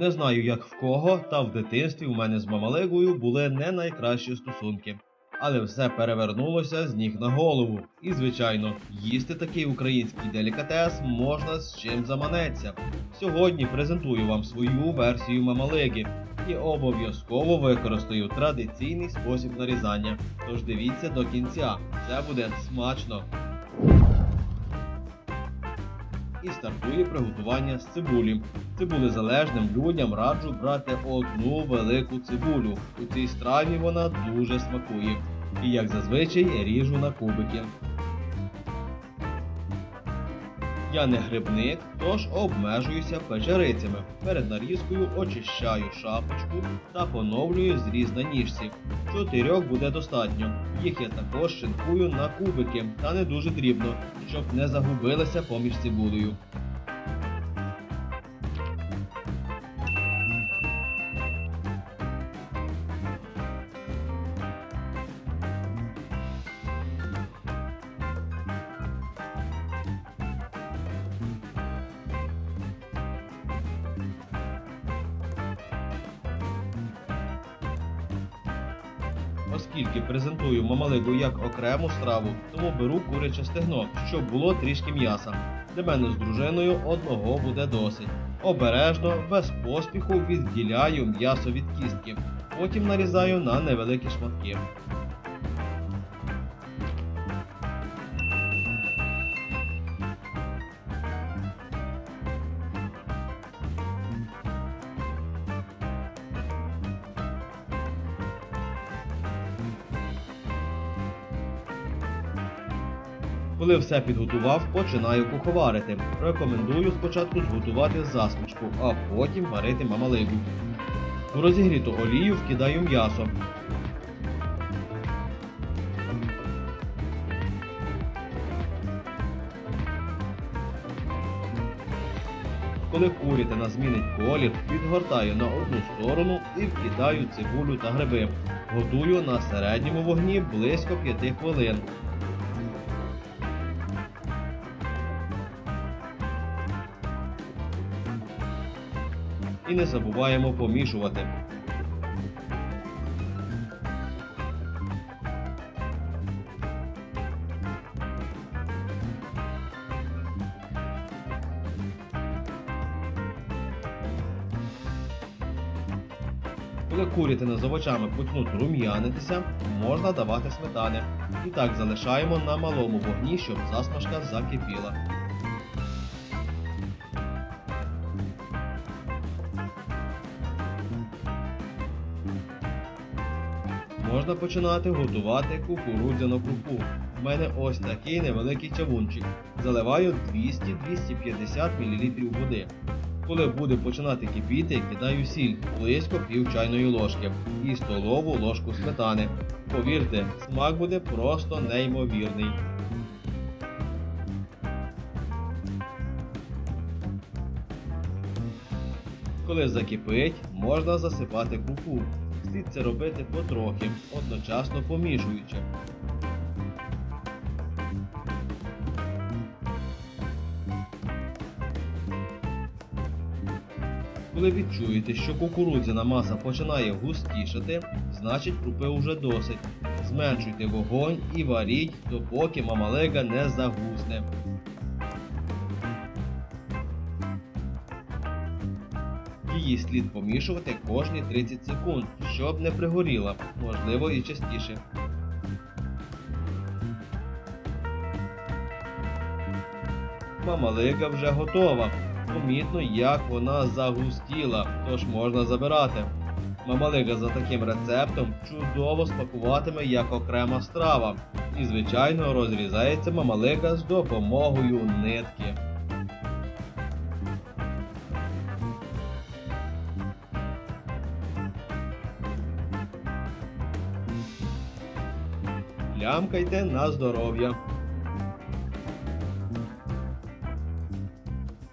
Не знаю, як в кого, та в дитинстві у мене з мамалигою були не найкращі стосунки. Але все перевернулося з ніг на голову. І, звичайно, їсти такий український делікатес можна з чим заманеться. Сьогодні презентую вам свою версію мамалиги і обов'язково використаю традиційний спосіб нарізання. Тож дивіться до кінця, це буде смачно. І стартує приготування з цибулі. Цибулезалежним людям раджу брати одну велику цибулю. У цій страві вона дуже смакує. І як зазвичай ріжу на кубики. Я не грибник, тож обмежуюся печерицями. Перед нарізкою очищаю шапочку та поновлюю зріз на ніжці. Чотирьох буде достатньо. Їх я також шинкую на кубики та не дуже дрібно, щоб не загубилися поміж цибулею. Оскільки презентую мамалигу як окрему страву, тому беру куряче стегно, щоб було трішки м'яса. Для мене з дружиною одного буде досить. Обережно, без поспіху відділяю м'ясо від кістки. Потім нарізаю на невеликі шматки. Коли все підготував, починаю куховарити. Рекомендую спочатку зготувати засмажку, а потім варити мамалигу. У розігріту олію вкидаю м'ясо. Коли курятина змінить колір, відгортаю на одну сторону і вкидаю цибулю та гриби. Готую на середньому вогні близько 5 хвилин. І не забуваємо помішувати. Коли курятина з овочами почнуть рум'янитися, можна давати сметани. І так залишаємо на малому вогні, щоб засмажка закипіла. Можна починати готувати кукурудзяну крупу. У мене ось такий невеликий чавунчик. Заливаю 200-250 мл води. Коли буде починати кипіти, кидаю сіль близько пів чайної ложки і столову ложку сметани. Повірте, смак буде просто неймовірний. Коли закипить, можна засипати крупу. Слід це робити потрохи, одночасно помішуючи. Коли відчуєте, що кукурудзяна маса починає густішати, значить крупи уже досить. Зменшуйте вогонь і варіть, допоки мамалега не загусне. Її слід помішувати кожні 30 секунд, щоб не пригоріла, можливо і частіше. Мамалига вже готова. Помітно, як вона загустіла, тож можна забирати. Мамалига за таким рецептом чудово смакуватиме як окрема страва. І, звичайно, розрізається мамалига з допомогою нитки. Лямкайте на здоров'я.